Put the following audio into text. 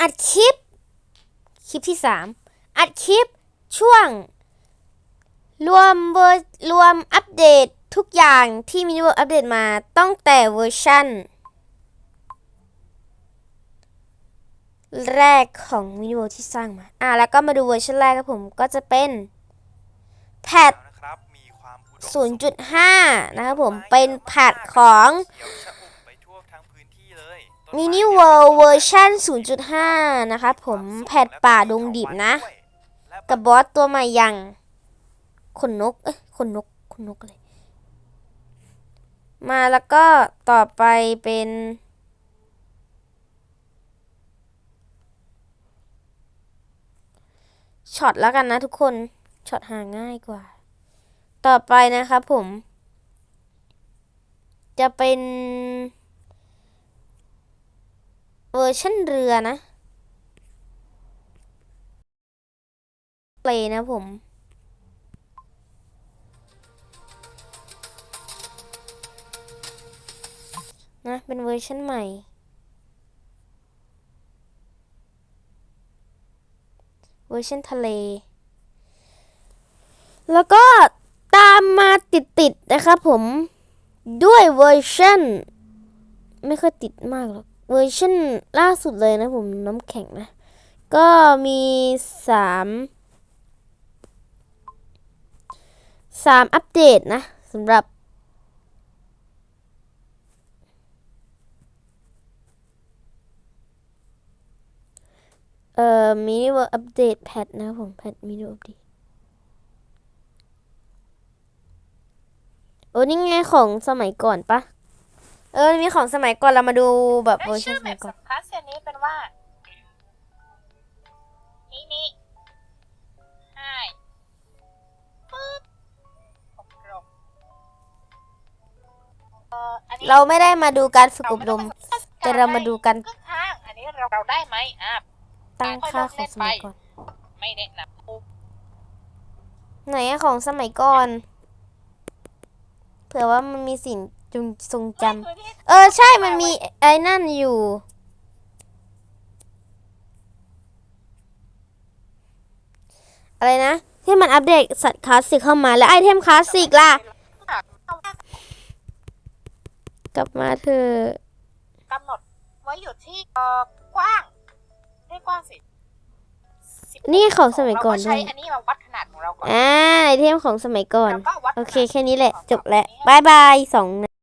อัดคลิป คลิปที่สามอัดคลิปช่วง รวมเวอร์รวมอัปเดตทุกอย่างที่มินิเวิร์อัปเดตมาตั้งแต่เวอร์ชันแรกของมินิเวิร์ที่สร้างมา อะแล้วก็มาดูเวอร์ชันแรกครับผมก็จะเป็นแพทนะครับมีความอุดมสม0.5 นะครับผมเป็นแพทของ ทั่วทั้งพื้นที่เลยต้นไมินิเวิร์เวอร์ชัน0.5 นะครับผมแพทป่าดงดิบนะและกับบอสตัวใหม่อย่างขนนก เอ้ยขนนกขนนกเลย มาแล้วก็ต่อไปเป็น ช็อตแล้วกันนะทุกคน ช็อตหาง่ายกว่า ต่อไปนะครับผม จะเป็น เวอร์ชันเรือนะเลยนะผม นะ เป็นเวอร์ชันใหม่ เวอร์ชันทะเล แล้วก็ตามมาติด ๆ นะครับผมด้วยเวอร์ชันไม่ค่อยติดมากหรอก เวอร์ชันล่าสุดเลยนะผมน้ำแข็งนะ ก็มีสามสามอัปเดตนะสำหรับเอ่อมินิเวิร์อัปเดตแพทนะผมแพทมินิเวิร์อัปเดตโอ้นี่ไงของสมัยก่อนปะ เออมีของสมัยก่อนเรามาดูแบบเวอได้ร์ชันชื่อสแบมัยบก่อนสัมภาษณ์เสียนี้เป็นว่า นี่นี่ใช่ปึ๊บอบรมเอ่ออันนี้เราไม่ได้มาดูการฝึกอบรมไต้องแต่เรามาดูกัน ครึ่งทางอันนี้เราเราได้ไหมอะตั้งค่าของสมัยก่อน ไม่แนะนำปุ๊บไหนอะของสมัยก่อน เผื่อว่ามันมีสิ่ง จงทรงจำคือที่เออใช่มันมีไอ้นั่นอยู่ อะไรนะ ที่มันอัปเดตสัตว์คลาสสิกเข้ามาแล้วไอเทมคลาสสิกล่ะ กลับมาเธอะกำหนดไว้อยู่ที่เอ่อกว้างได้กว้างสิ10นี่ของสมัยก่อนเราด้ใช้วยอันนี้มาวัดขนาดของเราก่อนอ่าไอเทมของสมัยก่อนเราก็วัดโอเคขนาดแค่นี้แหละของจบแล้วนี้ให้บายบายสอง